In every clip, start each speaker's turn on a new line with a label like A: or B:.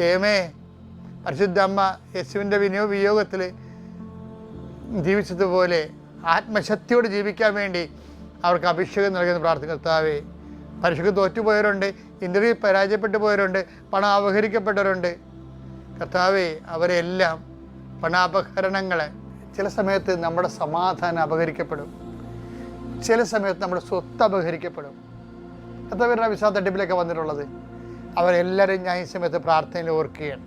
A: ദൈവമേ പരിശുദ്ധ അമ്മ യേശുവിന്റെ വിനിയോ വിയോഗത്തിൽ ജീവിച്ചതുപോലെ ആത്മശക്തിയോട് ജീവിക്കാൻ വേണ്ടി അവർക്ക് അഭിഷേകം നൽകുന്ന പ്രാർത്ഥന കർത്താവേ. തോറ്റുപോയവരുണ്ട് ഇന്റർവ്യൂ പരാജയപ്പെട്ടു പോയവരുണ്ട് പണം അപഹരിക്കപ്പെട്ടവരുണ്ട്. കർത്താവേ അവരെല്ലാം പണാപഹരണങ്ങൾ ചില സമയത്ത് നമ്മുടെ സമാധാനം അപഹരിക്കപ്പെടും. ചില സമയത്ത് നമ്മുടെ സ്വത്ത് അപഹരിക്കപ്പെടും. എത്ര പേരുടെ വിശ്വാസ തട്ടിപ്പിലൊക്കെ വന്നിട്ടുള്ളത്? അവരെല്ലാവരും ഞാൻ ഈ സമയത്ത് പ്രാർത്ഥനയിൽ ഓർക്കുകയാണ്.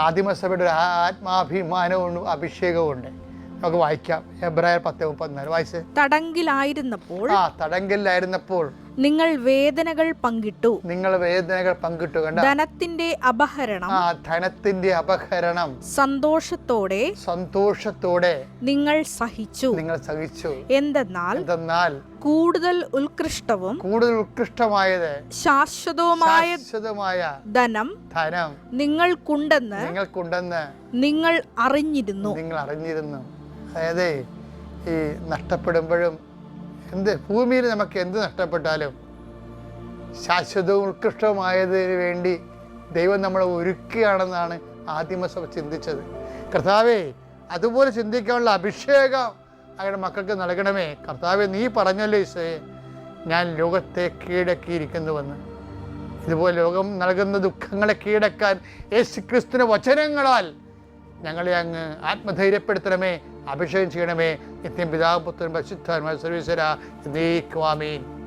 A: ആദിമസഭയുടെ ഒരു ആത്മാഭിമാനവും അഭിഷേകവും ഉണ്ട് നമുക്ക് വായിക്കാം. എബ്രായർ പത്ത് മുപ്പത്തിനാല്. വായിച്ച്?
B: തടങ്കിലായിരുന്നപ്പോൾ
A: ആ തടങ്കലിലായിരുന്നപ്പോൾ
B: നിങ്ങൾ വേദനകൾ പങ്കിട്ടു.
A: നിങ്ങൾ വേദനകൾ പങ്കിട്ടു കണ്ട?
B: ധനത്തിന്റെ അപഹരണം.
A: ആ ധനത്തിന്റെ അപഹരണം.
B: സന്തോഷത്തോടെ
A: സന്തോഷത്തോടെ
B: നിങ്ങൾ സഹിച്ചു.
A: നിങ്ങൾ സഹിച്ചു.
B: എന്തെന്നാൽ
A: എന്തെന്നാൽ
B: കൂടുതൽ ഉത്കൃഷ്ടവും
A: കൂടുതൽ ഉത്കൃഷ്ടമായത്
B: ശാശ്വതവുമായ
A: ശാശ്വതമായ
B: ധനം
A: ധനം
B: നിങ്ങൾക്കുണ്ടെന്ന്
A: നിങ്ങൾക്കുണ്ടെന്ന്
B: നിങ്ങൾ അറിഞ്ഞിരുന്നു.
A: നിങ്ങൾ അറിഞ്ഞിരുന്നു. അതായത് ഈ നഷ്ടപ്പെടുമ്പോഴും എന്ത്? ഭൂമിയിൽ നമുക്ക് എന്ത് നഷ്ടപ്പെട്ടാലും ശാശ്വതവും ഉത്കൃഷ്ടവുമായതിനു വേണ്ടി ദൈവം നമ്മളെ ഒരുക്കുകയാണെന്നാണ് ആദിമസഭ ചിന്തിച്ചത്. കർത്താവേ അതുപോലെ ചിന്തിക്കാനുള്ള അഭിഷേകം അങ്ങനെ മക്കൾക്ക് നൽകണമേ. കർത്താവെ നീ പറഞ്ഞല്ലോ ഈശോയെ ഞാൻ ലോകത്തെ കീഴടക്കിയിരിക്കുന്നുവെന്ന്. ഇതുപോലെ ലോകം നൽകുന്ന ദുഃഖങ്ങളെ കീഴടക്കാൻ യേശു ക്രിസ്തുവിന്റെ വചനങ്ങളാൽ ഞങ്ങളെ അങ്ങ് ആത്മധൈര്യപ്പെടുത്തണമേ അഭിഷേകം ചെയ്യണമേ. നിത്യം പിതാപുത്രൻ പരിശുദ്ധാത്മാ സർവീശ്വര നീക്കുവാമീൻ